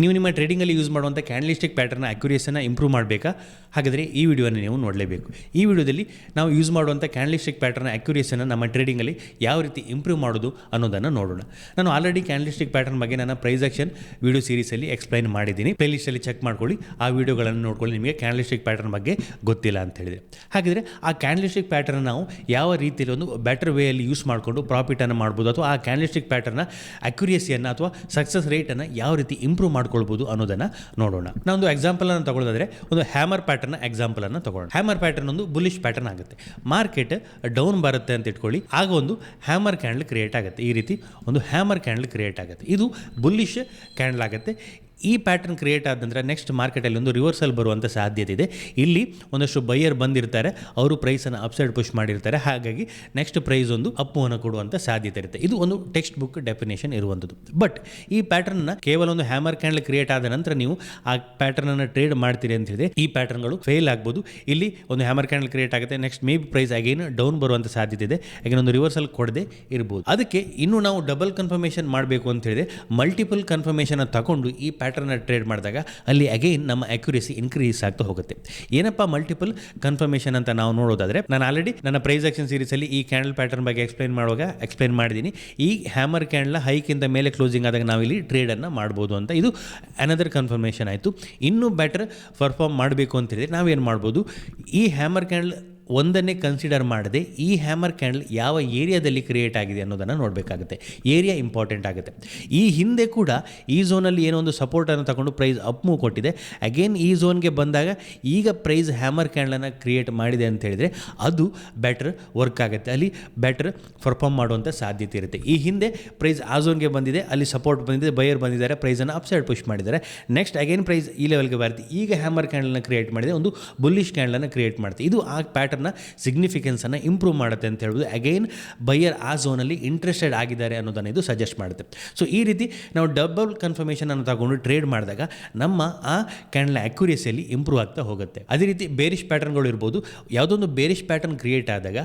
ನೀವು ನಿಮ್ಮ ಟ್ರೇಡಿಂಗಲ್ಲಿ ಯೂಸ್ ಮಾಡುವಂಥ ಕ್ಯಾಂಡಲಿಸ್ಟಿಕ್ ಪ್ಯಾಟರ್ನ ಅಕ್ಯುರೇಸನ್ನ ಇಂಪ್ರೂವ್ ಮಾಡಬೇಕಾ? ಹಾಗಾದರೆ ಈ ವಿಡಿಯೋನ ನೀವು ನೋಡಲೇಬೇಕು. ಈ ವಿಡಿಯೋದಲ್ಲಿ ನಾವು ಯೂಸ್ ಮಾಡುವಂಥ ಕ್ಯಾಂಡಲಿಸ್ಟಿಕ್ ಪ್ಯಾಟರ್ನ ಅಕ್ಯುರೇಸನ್ನ ನಮ್ಮ ಟ್ರೇಡಿಂಗಲ್ಲಿ ಯಾವ ರೀತಿ ಇಂಪ್ರೂವ್ ಮಾಡೋದು ಅನ್ನೋದನ್ನು ನೋಡೋಣ. ನಾನು ಆಲ್ರೆಡಿ ಕ್ಯಾಂಡಲಿಸ್ಟಿಕ್ ಪ್ಯಾಟರ್ನ್ ಬಗ್ಗೆ ನನ್ನ ಪ್ರೈಸ್ ಆಕ್ಷನ್ ವಿಡಿಯೋ ಸೀರೀಸಲ್ಲಿ ಎಕ್ಸ್ಪ್ಲೈನ್ ಮಾಡಿದ್ದೀನಿ. ಪ್ಲೇಲಿಸ್ಟಲ್ಲಿ ಚೆಕ್ ಮಾಡ್ಕೊಳ್ಳಿ. ಆ ವಿಡಿಯೋಗಳನ್ನು ನೋಡ್ಕೊಳ್ಳಿ. ನಿಮಗೆ ಕ್ಯಾಂಡಲಿಸ್ಟಿಕ್ ಪ್ಯಾಟರ್ನ್ ಬಗ್ಗೆ ಗೊತ್ತಿಲ್ಲ ಅಂತ ಹೇಳಿದರೆ ಹಾಗಿದ್ರೆ ಆ ಕ್ಯಾಂಡಲಿಸ್ಟಿಕ್ ಪ್ಯಾಟರ್ನ್ ನಾವು ಯಾವ ರೀತಿಯಲ್ಲಿ ಒಂದು ಬೆಟರ್ ವೇಯಲ್ಲಿ ಯೂಸ್ ಮಾಡಿಕೊಂಡು ಪ್ರಾಫಿಟನ್ನು ಮಾಡ್ಬೋದು? ಅಥವಾ ಆ ಕ್ಯಾಂಡಲಿಸ್ಟಿಕ್ ಪ್ಯಾಟರ್ನ ಅಕ್ಯುರೇಸಿಯನ್ನು ಅಥವಾ ಸಕ್ಸಸ್ ರೇಟನ್ನು ಯಾವ ರೀತಿ ಇಂಪ್ರೂವ್ ಮಾಡ್ಕೊಳ್ಬೋದು ಅನ್ನೋದನ್ನು ನೋಡೋಣ. ನಾವೊಂದು ಎಕ್ಸಾಂಪಲನ್ನು ತಗೊಳ್ಳೋದಾದ್ರೆ, ಒಂದು ಹ್ಯಾಮರ್ ಪ್ಯಾಟರ್ನ್ ಎಕ್ಸಾಂಪಲ್ ಅನ್ನು ತಗೊಳ್ಳೋಣ. ಹ್ಯಾಮರ್ ಪ್ಯಾಟರ್ನ್ ಒಂದು ಬುಲಿಶ್ ಪ್ಯಾಟರ್ನ್ ಆಗುತ್ತೆ. ಮಾರ್ಕೆಟ್ ಡೌನ್ ಬರುತ್ತೆ ಅಂತ ಇಟ್ಕೊಳ್ಳಿ. ಆಗ ಒಂದು ಹ್ಯಾಮರ್ ಕ್ಯಾಂಡಲ್ ಕ್ರಿಯೇಟ್ ಆಗುತ್ತೆ. ಈ ರೀತಿ ಒಂದು ಹ್ಯಾಮರ್ ಕ್ಯಾಂಡಲ್ ಕ್ರಿಯೇಟ್ ಆಗುತ್ತೆ. ಇದು ಬುಲ್ಲಿಶ್ ಕ್ಯಾಂಡಲ್ ಆಗುತ್ತೆ. ಈ ಪ್ಯಾಟರ್ನ್ ಕ್ರಿಯೇಟ್ ಆದ ನಂತರ ನೆಕ್ಸ್ಟ್ ಮಾರ್ಕೆಟಲ್ಲಿ ಒಂದು ರಿವರ್ಸಲ್ ಬರುವಂಥ ಸಾಧ್ಯತೆ ಇದೆ. ಇಲ್ಲಿ ಒಂದಷ್ಟು ಬೈಯರ್ ಬಂದಿರ್ತಾರೆ, ಅವರು ಪ್ರೈಸನ್ನು ಅಪ್ಸೈಡ್ ಪುಷ್ ಮಾಡಿರ್ತಾರೆ. ಹಾಗಾಗಿ ನೆಕ್ಸ್ಟ್ ಪ್ರೈಸ್ ಒಂದು ಅಪ್ಪುವನ್ನು ಕೊಡುವಂಥ ಸಾಧ್ಯತೆ ಇರುತ್ತೆ. ಇದು ಒಂದು ಟೆಕ್ಸ್ಟ್ ಬುಕ್ ಡೆಫಿನೇಷನ್ ಇರುವಂಥದ್ದು. ಬಟ್ ಈ ಪ್ಯಾಟರ್ನ್ನ ಕೇವಲ ಒಂದು ಹ್ಯಾಮರ್ ಕ್ಯಾಂಡಲ್ ಕ್ರಿಯೇಟ್ ಆದ ನಂತರ ನೀವು ಆ ಪ್ಯಾಟರ್ನನ್ನು ಟ್ರೇಡ್ ಮಾಡ್ತೀರಿ ಅಂತ ಹೇಳಿದ್ರೆ ಈ ಪ್ಯಾಟರ್ನ್ಗಳು ಫೇಲ್ ಆಗ್ಬೋದು. ಇಲ್ಲಿ ಒಂದು ಹ್ಯಾಮರ್ ಕ್ಯಾಂಡಲ್ ಕ್ರಿಯೇಟ್ ಆಗುತ್ತೆ next may be price again down ಬರುವಂಥ ಸಾಧ್ಯತೆ ಇದೆ. ಅಗೇನ್ ಒಂದು ರಿವರ್ಸಲ್ ಕೊಡದೆ ಇರ್ಬೋದು. ಅದಕ್ಕೆ ಇನ್ನು ನಾವು ಡಬಲ್ ಕನ್ಫರ್ಮೇಷನ್ ಮಾಡಬೇಕು ಅಂತ ಹೇಳಿದ್ರೆ ಮಲ್ಟಿಪಲ್ ಕನ್ಫರ್ಮೇಷನ್ ತಗೊಂಡು ಈ ಪ್ಯಾಟರ್ನ ಟ್ರೇಡ್ ಮಾಡಿದಾಗ ಅಲ್ಲಿ ಅಗೈನ್ ನಮ್ಮ ಅಕ್ಯುರೇಸಿ ಇನ್ಕ್ರೀಸ್ ಆಗ್ತಾ ಹೋಗುತ್ತೆ. ಏನಪ್ಪ ಮಲ್ಟಿಪಲ್ ಕನ್ಫರ್ಮೇಷನ್ ಅಂತ ನಾವು ನೋಡೋದಾದರೆ, ನಾನು ಆಲ್ರೆಡಿ ನನ್ನ ಪ್ರೈಸ್ ಆಕ್ಷನ್ ಸೀರೀಸಲ್ಲಿ ಈ ಕ್ಯಾಂಡಲ್ ಪ್ಯಾಟರ್ನ್ ಬಗ್ಗೆ ಎಕ್ಸ್ಪ್ಲೈನ್ ಮಾಡುವಾಗ ಎಕ್ಸ್ಪ್ಲೈನ್ ಮಾಡಿದ್ದೀನಿ ಈ ಹ್ಯಾಮರ್ ಕ್ಯಾಂಡಲ್ ಹೈಕಿಂತ ಮೇಲೆ ಕ್ಲೋಸಿಂಗ್ ಆದಾಗ ನಾವಿಲ್ಲಿ ಟ್ರೇಡನ್ನು ಮಾಡ್ಬೋದು ಅಂತ ಇದು ಅನದರ್ ಕನ್ಫರ್ಮೇಷನ್ ಆಯಿತು. ಇನ್ನೂ ಬೆಟರ್ ಪರ್ಫಾರ್ಮ್ ಮಾಡಬೇಕು ಅಂತ ಹೇಳಿದ್ರೆ ನಾವೇನು ಮಾಡ್ಬೋದು? ಈ ಹ್ಯಾಮರ್ ಕ್ಯಾಂಡಲ್ ಒಂದನ್ನೇ ಕನ್ಸಿಡರ್ ಮಾಡದೆ ಈ ಹ್ಯಾಮರ್ ಕ್ಯಾಂಡಲ್ ಯಾವ ಏರಿಯಾದಲ್ಲಿ ಕ್ರಿಯೇಟ್ ಆಗಿದೆ ಅನ್ನೋದನ್ನು ನೋಡಬೇಕಾಗುತ್ತೆ. ಏರಿಯಾ ಇಂಪಾರ್ಟೆಂಟ್ ಆಗುತ್ತೆ. ಈ ಹಿಂದೆ ಕೂಡ ಈ ಝೋನಲ್ಲಿ ಏನೋ ಒಂದು ಸಪೋರ್ಟನ್ನು ತಗೊಂಡು ಪ್ರೈಸ್ ಅಪ್ ಮೂವ್ ಕೊಟ್ಟಿದೆ. ಅಗೇನ್ ಈ ಝೋನ್ಗೆ ಬಂದಾಗ ಈಗ ಪ್ರೈಸ್ ಹ್ಯಾಮರ್ ಕ್ಯಾಂಡಲನ್ನು ಕ್ರಿಯೇಟ್ ಮಾಡಿದೆ ಅಂತ ಹೇಳಿದರೆ ಅದು ಬೆಟರ್ ವರ್ಕ್ ಆಗುತ್ತೆ. ಅಲ್ಲಿ ಬೆಟರ್ ಪರ್ಫಾರ್ಮ್ ಮಾಡುವಂಥ ಸಾಧ್ಯತೆ ಇರುತ್ತೆ. ಈ ಹಿಂದೆ ಪ್ರೈಸ್ ಆ ಝೋನ್ಗೆ ಬಂದಿದೆ, ಅಲ್ಲಿ ಸಪೋರ್ಟ್ ಬಂದಿದೆ ಬಯರ್ ಬಂದಿದ್ದಾರೆ ಪ್ರೈಸನ್ನು ಅಪ್ಸೈಡ್ ಪುಷ್ ಮಾಡಿದ್ದಾರೆ. ನೆಕ್ಸ್ಟ್ ಅಗೇನ್ ಪ್ರೈಸ್ ಈ ಲೆವೆಲ್ಗೆ ಬರುತ್ತೆ. ಈಗ ಹ್ಯಾಮರ್ ಕ್ಯಾಂಡಲ್ನ ಕ್ರಿಯೇಟ್ ಮಾಡಿದೆ, ಒಂದು ಬುಲ್ಲಿಶ್ ಕ್ಯಾಂಡಲನ್ನು ಕ್ರಿಯೇಟ್ ಮಾಡುತ್ತೆ ಇದು ಆ ಪ್ಯಾಟರ್ನ ಸಿಗ್ನಿಫಿಕೆನ್ಸನ್ನು ಇಂಪ್ರೂವ್ ಮಾಡುತ್ತೆ ಅಂತ ಹೇಳ್ಬೋದು. ಅಗೈನ್ ಬೈಯರ್ ಆ ಝೋನಲ್ಲಿ ಇಂಟ್ರೆಸ್ಟೆಡ್ ಆಗಿದ್ದಾರೆ ಅನ್ನೋದನ್ನು ಇದು ಸಜೆಸ್ಟ್ ಮಾಡುತ್ತೆ. ಸೊ ಈ ರೀತಿ ನಾವು ಡಬಲ್ ಕನ್ಫರ್ಮೇಷನ್ ಅನ್ನು ತಗೊಂಡು ಟ್ರೇಡ್ ಮಾಡಿದಾಗ ನಮ್ಮ ಆ ಕ್ಯಾಂಡಲ್ ಅಕ್ಯುರೇಸಿಯಲ್ಲಿ ಇಂಪ್ರೂವ್ ಆಗ್ತಾ ಹೋಗುತ್ತೆ. ಅದೇ ರೀತಿ ಬೇರಿಶ್ ಪ್ಯಾಟರ್ನ್ಗಳು ಇರ್ಬೋದು. ಯಾವುದೊಂದು ಬೇರಿಶ್ ಪ್ಯಾಟರ್ನ್ ಕ್ರಿಯೇಟ್ ಆದಾಗ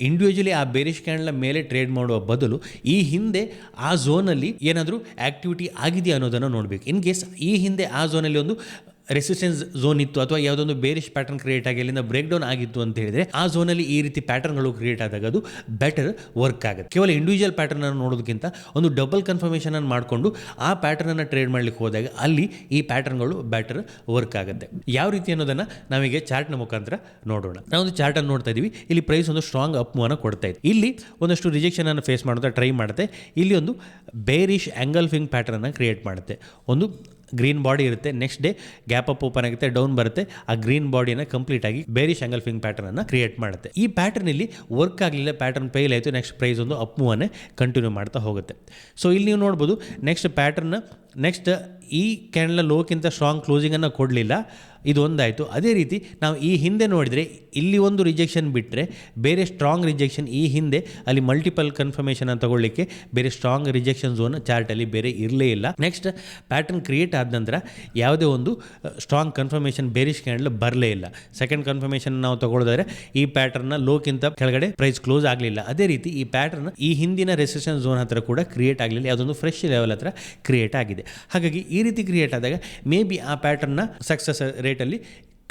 ಇಂಡಿವಿಜುವಲಿ ಆ ಬೇರಿಶ್ ಕ್ಯಾಂಡ್ಲ ಮೇಲೆ ಟ್ರೇಡ್ ಮಾಡುವ ಬದಲು ಈ ಹಿಂದೆ ಆ ಝೋನಲ್ಲಿ ಏನಾದರೂ ಆ್ಯಕ್ಟಿವಿಟಿ ಆಗಿದೆಯಾ ಅನ್ನೋದನ್ನು ನೋಡಬೇಕು. ಇನ್ ಕೇಸ್ ಈ ಹಿಂದೆ ಆ ಝೋನಲ್ಲಿ ಒಂದು ರೆಸಿಸ್ಟೆನ್ಸ್ ಝೋನ್ ಇತ್ತು ಅಥವಾ ಯಾವುದೊಂದು ಬೇರಿಶ್ ಪ್ಯಾಟರ್ನ್ ಕ್ರಿಯೇಟ್ ಆಗಿ ಅಲ್ಲಿಂದ ಬ್ರೇಕ್ ಡೌನ್ ಆಗಿತ್ತು ಅಂತ ಹೇಳಿದ್ರೆ ಆ ಝೋನಲ್ಲಿ ಈ ರೀತಿ ಪ್ಯಾಟರ್ನ್ಗಳು ಕ್ರಿಯೇಟ್ ಆದಾಗ ಅದು ಬೆಟರ್ ವರ್ಕ್ ಆಗುತ್ತೆ. ಕೇವಲ ಇಂಡಿವಿಜುವಲ್ ಪ್ಯಾಟರ್ನ್ ಅನ್ನು ನೋಡೋದಕ್ಕಿಂತ ಒಂದು ಡಬಲ್ ಕನ್ಫರ್ಮೇಷನ್ ಅನ್ನು ಮಾಡಿಕೊಂಡು ಆ ಪ್ಯಾಟರ್ನ್ ಅನ್ನು ಟ್ರೇಡ್ ಮಾಡ್ಲಿಕ್ಕೆ ಹೋದಾಗ ಅಲ್ಲಿ ಈ ಪ್ಯಾಟರ್ನ್ಗಳು ಬೆಟರ್ ವರ್ಕ್ ಆಗುತ್ತೆ. ಯಾವ ರೀತಿ ಅನ್ನೋದನ್ನ ನಾವೀಗ ಚಾರ್ಟ್ನ ಮುಖಾಂತರ ನೋಡೋಣ. ನಾವೊಂದು ಚಾರ್ಟ್ ಅನ್ನು ನೋಡ್ತಾ ಇದೀವಿ. ಇಲ್ಲಿ ಪ್ರೈಸ್ ಒಂದು ಸ್ಟ್ರಾಂಗ್ ಅಪ್ ಮೂವನ್ನ ಕೊಡ್ತಾ ಇದೆ. ಇಲ್ಲಿ ಒಂದಷ್ಟು ರಿಜೆಕ್ಷನ್ ಅನ್ನು ಫೇಸ್ ಮಾಡುತ್ತಾ ಟ್ರೈ ಮಾಡುತ್ತೆ. ಇಲ್ಲಿ ಒಂದು ಬೇರಿಶ್ ಆಂಗಲ್ಫಿಂಗ್ ಪ್ಯಾಟರ್ನ್ ಅನ್ನು ಕ್ರಿಯೇಟ್ ಮಾಡುತ್ತೆ. ಒಂದು ಗ್ರೀನ್ ಬಾಡಿ ಇರುತ್ತೆ next day gap up open ಆಗುತ್ತೆ ಡೌನ್ ಬರುತ್ತೆ. ಆ ಗ್ರೀನ್ ಬಾಡಿನ ಕಂಪ್ಲೀಟ್ ಆಗಿ ಬೇರಿಶ್ ಫಿಂಗ್ ಪ್ಯಾಟರ್ನ್ ಅನ್ನು ಕ್ರಿಯೇಟ್ ಮಾಡುತ್ತೆ. ಈ ಪ್ಯಾಟರ್ನ್ ಇಲ್ಲಿ ವರ್ಕ್ ಆಗಲಿಲ್ಲ ಪ್ಯಾಟರ್ನ್ ಫೇಲ್ ಆಯಿತು ನೆಕ್ಸ್ಟ್ ಪ್ರೈಸ್ ಒಂದು ಅಪ್ ಮೂವನ್ನೇ ಕಂಟಿನ್ಯೂ ಮಾಡ್ತಾ ಹೋಗುತ್ತೆ. ಸೊ ಇಲ್ಲಿ ನೀವು ನೋಡ್ಬೋದು ನೆಕ್ಸ್ಟ್ ಪ್ಯಾಟರ್ನ್ ನೆಕ್ಸ್ಟ್ ಈ ಕ್ಯಾಂಡಲ್ ಲೋಕ್ಕಿಂತ ಸ್ಟ್ರಾಂಗ್ ಕ್ಲೋಸಿಂಗನ್ನು ಕೊಡಲಿಲ್ಲ. ಇದು ಒಂದಾಯಿತು ಅದೇ ರೀತಿ ನಾವು ಈ ಹಿಂದೆ ನೋಡಿದರೆ ಇಲ್ಲಿ ಒಂದು ರಿಜೆಕ್ಷನ್ ಬಿಟ್ಟರೆ ಬೇರೆ ಸ್ಟ್ರಾಂಗ್ ರಿಜೆಕ್ಷನ್ ಈ ಹಿಂದೆ ಅಲ್ಲಿ ಮಲ್ಟಿಪಲ್ ಕನ್ಫರ್ಮೇಷನ್ ತಗೊಳ್ಳಿಕ್ಕೆ ಬೇರೆ ಸ್ಟ್ರಾಂಗ್ ರಿಜೆಕ್ಷನ್ ಝೋನ್ ಚಾರ್ಟಲ್ಲಿ ಬೇರೆ ಇರಲೇ ಇಲ್ಲ. ನೆಕ್ಸ್ಟ್ ಪ್ಯಾಟರ್ನ್ ಕ್ರಿಯೇಟ್ ಆದ ನಂತರ ಯಾವುದೇ ಒಂದು ಸ್ಟ್ರಾಂಗ್ ಕನ್ಫರ್ಮೇಷನ್ ಬೇರೆ ಕ್ಯಾಂಡಲ್ ಬರಲೇ ಇಲ್ಲ. ಸೆಕೆಂಡ್ ಕನ್ಫರ್ಮೇಷನ್ ನಾವು ತಗೊಳ್ಳೋದಾದ್ರೆ ಈ ಪ್ಯಾಟರ್ನ ಲೋಕ್ಕಿಂತ ಕೆಳಗಡೆ ಪ್ರೈಸ್ ಕ್ಲೋಸ್ ಆಗಲಿಲ್ಲ. ಅದೇ ರೀತಿ ಈ ಪ್ಯಾಟರ್ನ್ ಈ ಹಿಂದಿನ ರೆಸಿಸ್ಟೆನ್ಸ್ ಝೋನ್ ಹತ್ರ ಕೂಡ ಕ್ರಿಯೇಟ್ ಆಗಲಿಲ್ಲ. ಯಾವುದೊಂದು ಫ್ರೆಶ್ ಲೆವೆಲ್ ಹತ್ರ ಕ್ರಿಯೇಟ್ ಆಗಿದೆ. ಹಾಗಾಗಿ ಈ ರೀತಿ ಕ್ರಿಯೇಟ್ ಆದಾಗ ಮೇ ಬಿ ಆ ಪ್ಯಾಟರ್ನ ಸಕ್ಸಸ್ ರೇಟಲ್ಲಿ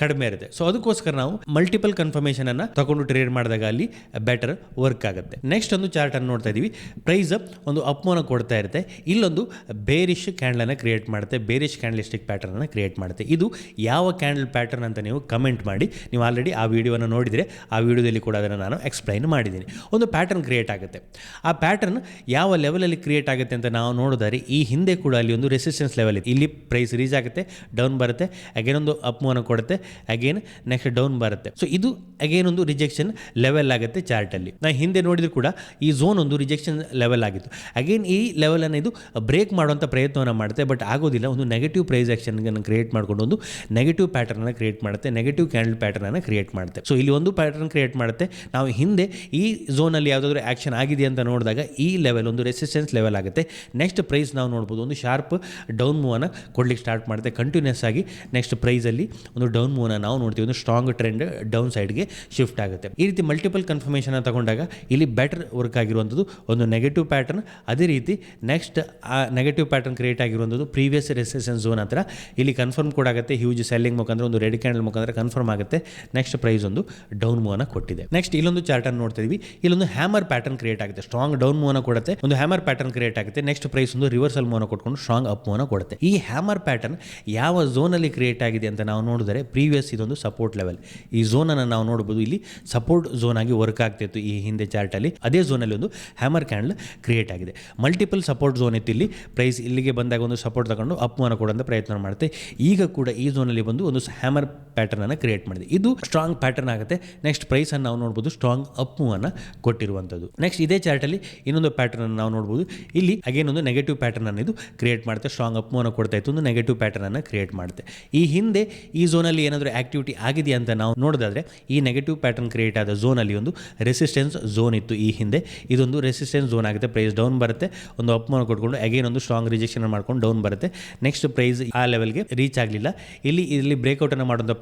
ಕಡಿಮೆ ಇರುತ್ತೆ. ಸೊ ಅದಕ್ಕೋಸ್ಕರ ನಾವು ಮಲ್ಟಿಪಲ್ ಕನ್ಫರ್ಮೇಷನ್ ಅನ್ನ ತಗೊಂಡು ಟ್ರೇಡ್ ಮಾಡಿದಾಗ ಅಲ್ಲಿ ಬೆಟರ್ ವರ್ಕ್ ಆಗುತ್ತೆ. ನೆಕ್ಸ್ಟ್ ಒಂದು ಚಾರ್ಟ್ ಅನ್ನು ನೋಡ್ತಾ ಇದೀವಿ. ಪ್ರೈಸ್ ಒಂದು ಅಪ್ಮೋನ ಕೊಡ್ತಾ ಇರುತ್ತೆ. ಇಲ್ಲೊಂದು ಬೇರಿಶ್ ಕ್ಯಾಂಡಲನ್ನು ಕ್ರಿಯೇಟ್ ಮಾಡುತ್ತೆ. ಬೇರಿಶ್ ಕ್ಯಾಂಡಲಿಸ್ಟಿಕ್ ಪ್ಯಾಟರ್ನ್ ಅನ್ನು ಕ್ರಿಯೇಟ್ ಮಾಡುತ್ತೆ. ಇದು ಯಾವ ಕ್ಯಾಂಡಲ್ ಪ್ಯಾಟರ್ನ್ ಅಂತ ನೀವು ಕಮೆಂಟ್ ಮಾಡಿ. ನೀವು ಆಲ್ರೆಡಿ ಆ ವಿಡಿಯೋನ ನೋಡಿದರೆ ಆ ವಿಡಿಯೋದಲ್ಲಿ ಕೂಡ ಅದನ್ನು ನಾನು ಎಕ್ಸ್ಪ್ಲೈನ್ ಮಾಡಿದ್ದೀನಿ. ಒಂದು ಪ್ಯಾಟರ್ನ್ ಕ್ರಿಯೇಟ್ ಆಗುತ್ತೆ. ಆ ಪ್ಯಾಟರ್ನ್ ಯಾವ ಲೆವೆಲಲ್ಲಿ ಕ್ರಿಯೇಟ್ ಆಗುತ್ತೆ ಅಂತ ನಾವು ನೋಡಿದರೆ ಈ ಹಿಂದೆ ಕೂಡ ಅಲ್ಲಿ ಒಂದು ರೆಸಿಸ್ಟೆನ್ಸ್ ಲೆವೆಲ್ ಇದೆ. ಇಲ್ಲಿ ಪ್ರೈಸ್ ರೀಚ್ ಆಗುತ್ತೆ ಡೌನ್ ಬರುತ್ತೆ ಅಗೇನ್ ಒಂದು ಕೊಡುತ್ತೆ ಅಗೇನ್ ನೆಕ್ಸ್ಟ್ ಡೌನ್ ಬರುತ್ತೆ. ಸೊ ಇದು ಅಗೇನ್ ಒಂದು ರಿಜೆಕ್ಷನ್ ಲೆವೆಲ್ ಆಗುತ್ತೆ ಚಾರ್ಟಲ್ಲಿ ನಾ ಹಿಂದೆ ನೋಡಿದ್ರು ಕೂಡ ಈ ಝೋನ್ ಒಂದು ರಿಜೆಕ್ಷನ್ ಲೆವೆಲ್ ಆಗಿತ್ತು. ಅಗೇನ್ ಈ ಲೆವೆಲನ್ನು ಇದು ಬ್ರೇಕ್ ಮಾಡುವಂಥ ಪ್ರಯತ್ನವನ್ನು ಮಾಡುತ್ತೆ ಬಟ್ ಆಗೋದಿಲ್ಲ. ಒಂದು ನೆಗೆಟಿವ್ ಪ್ರೈಸ್ ಆಕ್ಷನ್ ಕ್ರಿಯೇಟ್ ಮಾಡಿಕೊಂಡು ಒಂದು ನೆಗೆಟಿವ್ ಪ್ಯಾಟರ್ನನ್ನು ಕ್ರಿಯೇಟ್ ಮಾಡುತ್ತೆ ನೆಗೆಟಿವ್ ಕ್ಯಾಂಡಲ್ ಪ್ಯಾಟರ್ನ್ ಕ್ರಿಯೇಟ್ ಮಾಡುತ್ತೆ. ಸೊ ಇಲ್ಲಿ ಒಂದು ಪ್ಯಾಟರ್ನ್ ಕ್ರಿಯೇಟ್ ಮಾಡುತ್ತೆ. ನಾವು ಹಿಂದೆ ಈ ಝೋನಲ್ಲಿ ಯಾವುದಾದ್ರೂ ಆ್ಯಕ್ಷನ್ ಆಗಿದೆ ಅಂತ ನೋಡಿದಾಗ ಈ ಲೆವೆಲ್ ಒಂದು ರೆಸಿಸ್ಟೆನ್ಸ್ ಲೆವೆಲ್ ಆಗುತ್ತೆ. ನೆಕ್ಸ್ಟ್ ಪ್ರೈಸ್ ನಾವು ನೋಡ್ಬೋದು ಒಂದು ಶಾರ್ಪ್ ಡೌನ್ ಮೂವನ್ನು ಕೊಡ್ಲಿಕ್ಕೆ ಸ್ಟಾರ್ಟ್ ಮಾಡುತ್ತೆ. ಕಂಟಿನ್ಯೂಸ್ ಆಗಿ ನೆಕ್ಸ್ಟ್ ಪ್ರೈಸಲ್ಲಿ ಒಂದು ಡೌನ್ ಮೂವನ್ನ ನಾವು ನೋಡ್ತೀವಿ ಒಂದು ಸ್ಟ್ರಾಂಗ್ ಟ್ರೆಂಡ್ ಡೌನ್ ಸೈಡ್ಗೆ ಶಿಫ್ಟ್ ಆಗುತ್ತೆ. ಈ ರೀತಿ ಮಲ್ಟಿಪಲ್ ಕನ್ಫರ್ಮೇಷನ್ ತಗೊಂಡಾಗ ಇಲ್ಲಿ ಬೆಟರ್ ವರ್ಕ್ ಆಗಿರುವಂಥದ್ದು ಒಂದು ನೆಗೆಟಿವ್ ಪ್ಯಾಟರ್ನ್ ಅದೇ ರೀತಿ ನೆಕ್ಸ್ಟ್ ಆ ನೆಗೆಟಿವ್ ಪ್ಯಾಟರ್ನ್ ಕ್ರಿಯೇಟ್ ಆಗಿರುವಂಥದ್ದು ಪ್ರೀವಿಯಸ್ ರೆಸೆಷನ್ ಝೋನ್ ಹತ್ರ. ಇಲ್ಲಿ ಕನ್ಫರ್ಮ್ ಕೂಡ ಆಗುತ್ತೆ ಹ್ಯೂಜ್ ಸೆಲ್ಲಿಂಗ್ ಮುಖಾಂತರ ಒಂದು ರೆಡ್ ಕ್ಯಾಂಡಲ್ ಮುಖಾಂತರ ಕನ್ಫರ್ಮ್ ಆಗುತ್ತೆ. ನೆಕ್ಸ್ಟ್ ಪ್ರೈಸ್ ಒಂದು ಡೌನ್ ಮೂವನ್ನ ಕೊಟ್ಟಿದೆ. ನೆಕ್ಸ್ಟ್ ಇಲ್ಲೊಂದು ಚಾರ್ಟ್ ಅನ್ನು ನೋಡ್ತಾ ಇದೀವಿ ಇಲ್ಲೊಂದು ಹ್ಯಾಮರ್ ಪ್ಯಾಟರ್ನ್ ಕ್ರಿಯೇಟ್ ಆಗುತ್ತೆ. ಸ್ಟ್ರಾಂಗ್ ಡೌನ್ ಮೂವನ್ನ ಕೊಡುತ್ತೆ. ಒಂದು ಹ್ಯಾಮರ್ ಪ್ಯಾಟರ್ನ್ ಕ್ರಿಯೇಟ್ ಆಗುತ್ತೆ. ನೆಕ್ಸ್ಟ್ ಪ್ರೈಸ್ ಒಂದು ರಿವರ್ಸಲ್ ಮೂವನ್ನ ಕೊಟ್ಕೊಂಡು ಸ್ಟ್ರಾಂಗ್ ಅಪ್ ಮೂವನ್ನ ಕೊಡುತ್ತೆ. ಈ ಹ್ಯಾಮರ್ ಪ್ಯಾಟರ್ನ್ ಯಾವ ಝೋನಲ್ಲಿ ಕ್ರಿಯೇಟ್ ಆಗಿದೆ ಅಂತ ನಾವು ನೋಡಿದರೆ ಪ್ರೀವಿಯಸ್ ಇದೊಂದು ಸಪೋರ್ಟ್ ಲೆವೆಲ್ ಈ ಝೋನನ್ನು ನಾವು ನೋಡ್ಬೋದು, ಇಲ್ಲಿ ಸಪೋರ್ಟ್ ಝೋನ್ ಆಗಿ ವರ್ಕ್ ಆಗ್ತಿತ್ತು ಈ ಹಿಂದೆ ಚಾರ್ಟಲ್ಲಿ ಅದೇ ಝೋನಲ್ಲಿ ಒಂದು ಹ್ಯಾಮರ್ ಕ್ಯಾಂಡಲ್ ಕ್ರಿಯೇಟ್ ಆಗಿದೆ. ಮಲ್ಟಿಪಲ್ ಸಪೋರ್ಟ್ ಝೋನ್ ಇತ್ತು ಇಲ್ಲಿ. ಪ್ರೈಸ್ ಇಲ್ಲಿಗೆ ಬಂದಾಗ ಒಂದು ಸಪೋರ್ಟ್ ತಗೊಂಡು ಅಪ್ ಮೂವನ್ನ ಕೊಡುವಂಥ ಪ್ರಯತ್ನ ಮಾಡುತ್ತೆ. ಈಗ ಕೂಡ ಈ ಝೋನಲ್ಲಿ ಬಂದು ಒಂದು ಹ್ಯಾಮರ್ ಪ್ಯಾಟರ್ನ್ ಅನ್ನು ಕ್ರಿಯೇಟ್ ಮಾಡಿದೆ. ಇದು ಸ್ಟ್ರಾಂಗ್ ಪ್ಯಾಟರ್ನ್ ಆಗುತ್ತೆ. ನೆಕ್ಸ್ಟ್ ಪ್ರೈಸ್ ಅನ್ನು ನಾವು ನೋಡ್ಬೋದು ಸ್ಟ್ರಾಂಗ್ ಅಪ್ ಮೂವನ್ನ ಕೊಟ್ಟಿರುವಂಥದ್ದು ನೆಕ್ಸ್ಟ್ ಇದೇ ಚಾರ್ಟಲ್ಲಿ ಇನ್ನೊಂದು ಪ್ಯಾಟರ್ನ್ ಅನ್ನು ನಾವು ನೋಡ್ಬೋದು. ಇಲ್ಲಿ ಅಗೇನ್ ಒಂದು ನೆಗೆಟಿವ್ ಪ್ಯಾಟರ್ನ್ ಅನ್ನು ಇದು ಕ್ರಿಯೇಟ್ ಮಾಡುತ್ತೆ. ಸ್ಟ್ರಾಂಗ್ ಅಪ್ ಮೂವನ್ನ ಕೊಡ್ತಾ ಇತ್ತು, ಒಂದು ನೆಗೆಟಿವ್ ಪ್ಯಾಟರ್ನ್ ಅನ್ನು ಕ್ರಿಯೇಟ್ ಮಾಡುತ್ತೆ. ಈ ಹಿಂದೆ ಈ ಝೋನಲ್ಲಿ ಏನಾದರೂ ಆಕ್ಟಿವಿಟಿ ಆಗಿದೆಯಾ ಅಂತ ನಾವು ನೋಡೋದಾದ್ರೆ, ಈ ನೆಗೆಟಿವ್ ಪ್ಯಾಟರ್ನ್ ಕ್ರಿಯೇಟ್ ಆದ ಝೋನಲ್ಲಿ ಒಂದು ರೆಸಿಸ್ಟೆನ್ಸ್ ಝೋನ್ ಇತ್ತು ಈ ಹಿಂದೆ. ಇದೊಂದು ರೆಸಿಸ್ಟೆನ್ಸ್ ಝೋನ್ ಆಗುತ್ತೆ ಪ್ರೈಸ್ ಡೌನ್ ಬರುತ್ತೆ. ಒಂದು ಅಪ್ ಮೂವನ್ನ ಕೊಟ್ಕೊಂಡು ಅಗೇನ್ ಒಂದು ಸ್ಟ್ರಾಂಗ್ ರಿಜೆಕ್ಷನ್ ಮಾಡ್ಕೊಂಡು ಡೌನ್ ಬರುತ್ತೆ. ನೆಕ್ಸ್ಟ್ ಪ್ರೈಸ್ ಆ ಲೆವೆಲ್ಗೆ ರೀಚ್ ಆಗಲಿಲ್ಲ. ಇಲ್ಲಿ ಇಲ್ಲಿ ಬ್ರೇಕ್ಔಟನ್ನು ಮಾಡೋಂಥ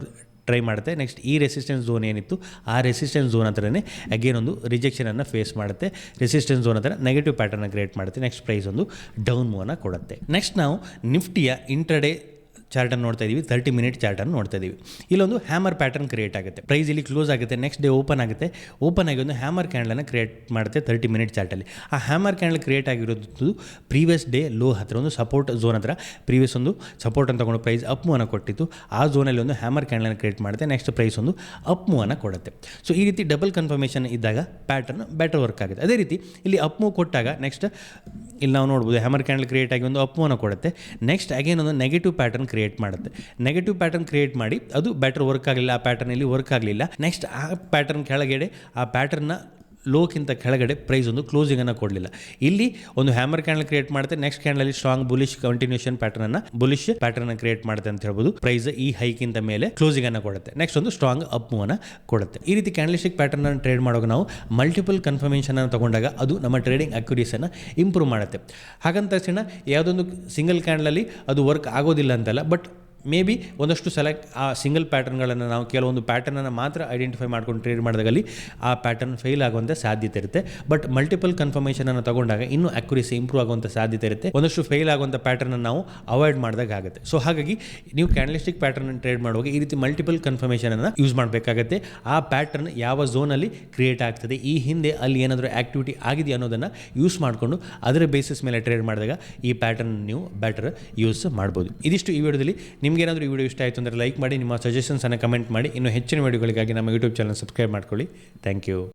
ಟ್ರೈ ಮಾಡುತ್ತೆ. ನೆಕ್ಸ್ಟ್ ಈ ರೆಸಿಸ್ಟೆನ್ಸ್ ಝೋನ್ ಏನಿತ್ತು, ಆ ರೆಸಿಸ್ಟೆನ್ಸ್ ಝೋನ್ ಹತ್ರನೇ ಅಗೇನ್ ಒಂದು ರಿಜೆಕ್ಷನನ್ನು ಫೇಸ್ ಮಾಡುತ್ತೆ. ರೆಸಿಸ್ಟೆನ್ಸ್ ಝೋನ್ ಹತ್ರ ನೆಗೆಟಿವ್ ಪ್ಯಾಟರ್ನ ಕ್ರಿಯೇಟ್ ಮಾಡುತ್ತೆ. ನೆಕ್ಸ್ಟ್ ಪ್ರೈಸ್ ಒಂದು ಡೌನ್ ಮೂವನ್ನ ಕೊಡುತ್ತೆ. ನೆಕ್ಸ್ಟ್ ನಾವು ನಿಫ್ಟಿಯ ಇಂಟ್ರಡೇ ಚಾರ್ಟನ್ನು ನೋಡ್ತಾ ಇದೀವಿ ತರ್ಟಿ ಮಿನಿಟ್ ಚಾರ್ಟನ್ನು ನೋಡ್ತಾ ಇದೀವಿ. ಇಲ್ಲೊಂದು ಹ್ಯಾಮರ್ ಪ್ಯಾಟರ್ನ್ ಕ್ರಿಯೇಟ್ ಆಗುತ್ತೆ. ಪ್ರೈಸ್ ಇಲ್ಲಿ ಕ್ಲೋಸ್ ಆಗುತ್ತೆ ನೆಕ್ಸ್ಟ್ ಡೇ ಓಪನ್ ಆಗುತ್ತೆ. ಓಪನ್ ಆಗಿ ಒಂದು ಹ್ಯಾಮರ್ ಕ್ಯಾಂಡಲನ್ನು ಕ್ರಿಯೇಟ್ ಮಾಡುತ್ತೆ ತರ್ಟಿ ಮಿನಿಟ್ ಚಾರ್ಟಲ್ಲಿ. ಆ ಹ್ಯಾಮರ್ ಕ್ಯಾಂಡಲ್ ಕ್ರಿಯೇಟ್ ಆಗಿರೋದು ಪ್ರೀವಿಯಸ್ ಡೇ ಲೋ ಹತ್ತಿರ ಒಂದು ಸಪೋರ್ಟ್ ಝೋನ್ ಹತ್ರ. ಪ್ರೀವಿಯಸ್ ಒಂದು ಸಪೋರ್ಟ್ ಅಂತ ತಗೊಂಡು ಪ್ರೈಸ್ ಅಪ್ ಮೂವನ್ನ ಕೊಟ್ಟಿತ್ತು. ಆ ಝೋನಲ್ಲಿ ಒಂದು ಹ್ಯಾಮರ್ ಕ್ಯಾಂಡಲನ್ನು ಕ್ರಿಯೇಟ್ ಮಾಡುತ್ತೆ. ನೆಕ್ಸ್ಟ್ ಪ್ರೈಸ್ ಒಂದು ಅಪ್ ಮೂವನ್ನ ಕೊಡುತ್ತೆ. ಸೊ ಈ ರೀತಿ ಡಬಲ್ ಕನ್ಫರ್ಮೇಷನ್ ಇದ್ದಾಗ ಪ್ಯಾಟರ್ನ್ ಬೆಟರ್ ವರ್ಕ್ ಆಗುತ್ತೆ. ಅದೇ ರೀತಿ ಇಲ್ಲಿ ಅಪ್ ಮೂವ್ ಕೊಟ್ಟಾಗ ನೆಕ್ಸ್ಟ್ ಇಲ್ಲಿ ನಾವು ನೋಡ್ಬೋದು ಹ್ಯಾಮರ್ ಕ್ಯಾಂಡಲ್ ಕ್ರಿಯೇಟ್ ಆಗಿ ಒಂದು ಅಪ್ ಮೂವನ್ನ ಕೊಡುತ್ತೆ. ನೆಕ್ಸ್ಟ್ ಅಗೇನ್ ಒಂದು ನೆಗೆಟಿವ್ ಪ್ಯಾಟರ್ನ್ ಕ್ರಿಯೇಟ್ ಮಾಡುತ್ತೆ. ನೆಗೆಟಿವ್ ಪ್ಯಾಟರ್ನ್ ಕ್ರಿಯೇಟ್ ಮಾಡಿ ಅದು ಬೆಟರ್ ವರ್ಕ್ ಆಗಲಿಲ್ಲ, ಆ ಪ್ಯಾಟರ್ನಲ್ಲಿ ವರ್ಕ್ ಆಗಲಿಲ್ಲ. ನೆಕ್ಸ್ಟ್ ಆ ಪ್ಯಾಟರ್ನ್ ಕೆಳಗಡೆ ಆ ಪ್ಯಾಟರ್ನ ಲೋಕ್ಕಿಂತ ಕೆಳಗಡೆ ಪ್ರೈಸ್ ಒಂದು ಕ್ಲೋಸಿಂಗನ್ನು ಕೊಡಲಿಲ್ಲ. ಇಲ್ಲಿ ಒಂದು ಹ್ಯಾಮರ್ ಕ್ಯಾಂಡಲ್ ಕ್ರಿಯೇಟ್ ಮಾಡುತ್ತೆ ನೆಕ್ಸ್ಟ್ ಕ್ಯಾಂಡಲಲ್ಲಿ ಸ್ಟ್ರಾಂಗ್ ಬುಲಿಶ್ ಕಂಟಿನ್ಯೂಷನ್ ಪ್ಯಾಟರ್ನ್ ಅನ್ನ ಬುಲಿಶ್ ಪ್ಯಾಟರ್ನ್ ಕ್ರಿಯೇಟ್ ಮಾಡುತ್ತೆ ಅಂತ ಹೇಳ್ಬೋದು. ಪ್ರೈಸ್ ಈ ಹೈಕಿಂತ ಮೇಲೆ ಕ್ಲೋಸಿಂಗ್ ಅನ್ನು ಕೊಡುತ್ತೆ. ನೆಕ್ಸ್ಟ್ ಒಂದು ಸ್ಟ್ರಾಂಗ್ ಅಪ್ ಮೂವನ್ನ ಕೊಡುತ್ತೆ. ಈ ರೀತಿ ಕ್ಯಾಂಡಲಿಸ್ಟಿಕ್ ಪ್ಯಾಟರ್ನ್ ಅನ್ನು ಟ್ರೇಡ್ ಮಾಡುವಾಗ ನಾವು ಮಲ್ಟಿಪಲ್ ಕನ್ಫರ್ಮೇಷನ್ ಅನ್ನು ತಗೊಂಡಾಗ ಅದು ನಮ್ಮ ಟ್ರೇಡಿಂಗ್ ಅಕ್ಯುರೇಸನ್ನು ಇಂಪ್ರೂವ್ ಮಾಡುತ್ತೆ. ಹಾಗಂತ ತಕ್ಷಣ ಯಾವುದೊಂದು ಸಿಂಗಲ್ ಕ್ಯಾಂಡಲಲ್ಲಿ ಅದು ವರ್ಕ್ ಆಗೋದಿಲ್ಲ ಅಂತಲ್ಲ ಬಟ್ ಮೇ ಬಿ ಒಂದಷ್ಟು ಸೆಲೆಕ್ಟ್ ಆ ಸಿಂಗಲ್ ಪ್ಯಾಟರ್ನ್ಗಳನ್ನು ನಾವು ಕೆಲವೊಂದು ಪ್ಯಾಟರ್ನನ್ನು ಮಾತ್ರ ಐಡೆಂಟಿಫೈ ಮಾಡ್ಕೊಂಡು ಟ್ರೇಡ್ ಮಾಡಿದಾಗಲ್ಲಿ ಆ ಪ್ಯಾಟರ್ನ್ ಫೇಲ್ ಆಗುವಂಥ ಸಾಧ್ಯತೆ ಇರುತ್ತೆ. ಬಟ್ ಮಲ್ಟಿಪಲ್ ಕನ್ಫರ್ಮೇಷನನ್ನು ತಗೊಂಡಾಗ ಇನ್ನೂ ಅಕ್ಯುರೇಸಿ ಇಂಪ್ರೂವ್ ಆಗುವಂಥ ಸಾಧ್ಯತೆ ಇರುತ್ತೆ. ಒಂದಷ್ಟು ಫೇಲ್ ಆಗುವಂಥ ಪ್ಯಾಟರ್ನ್ ನಾವು ಅವಾಯ್ಡ್ ಮಾಡಿದಾಗ ಆಗುತ್ತೆ. ಸೊ ಹಾಗಾಗಿ ನೀವು ಕ್ಯಾಂಡಲಿಸ್ಟಿಕ್ ಪ್ಯಾಟರ್ನ್ ಟ್ರೇಡ್ ಮಾಡುವಾಗ ಈ ರೀತಿ ಮಲ್ಟಿಪಲ್ ಕನ್ಫರ್ಮೇಷನನ್ನು ಯೂಸ್ ಮಾಡಬೇಕಾಗತ್ತೆ. ಆ ಪ್ಯಾಟರ್ನ್ ಯಾವ ಝೋನಲ್ಲಿ ಕ್ರಿಯೇಟ್ ಆಗ್ತದೆ, ಈ ಹಿಂದೆ ಅಲ್ಲಿ ಏನಾದರೂ ಆಕ್ಟಿವಿಟಿ ಆಗಿದೆ ಅನ್ನೋದನ್ನು ಯೂಸ್ ಮಾಡಿಕೊಂಡು ಅದರ ಬೇಸಿಸ್ ಮೇಲೆ ಟ್ರೇಡ್ ಮಾಡಿದಾಗ ಈ ಪ್ಯಾಟರ್ನ್ ನೀವು ಬೆಟರ್ ಯೂಸ್ ಮಾಡ್ಬೋದು. ಇದಿಷ್ಟು ಈ ವಿಡಿಯೋದಲ್ಲಿ. ನಿಮಗೇನಾದರೂ ಈ ವಿಡಿಯೋ ಇಷ್ಟ ಆಯಿತು ಅಂದರೆ ಲೈಕ್ ಮಾಡಿ, ನಿಮ್ಮ ಸಜೆಷನ್ಸನ್ನು ಕಮೆಂಟ್ ಮಾಡಿ. ಇನ್ನು ಹೆಚ್ಚಿನ ವಿಡಿಯೋಗಳಿಗಾಗಿ ನಮ್ಮ ಯೂಟ್ಯೂಬ್ ಚಾನಲ್ ಸಬ್ಸ್ಕ್ರೈಬ್ ಮಾಡ್ಕೊಳ್ಳಿ. Thank you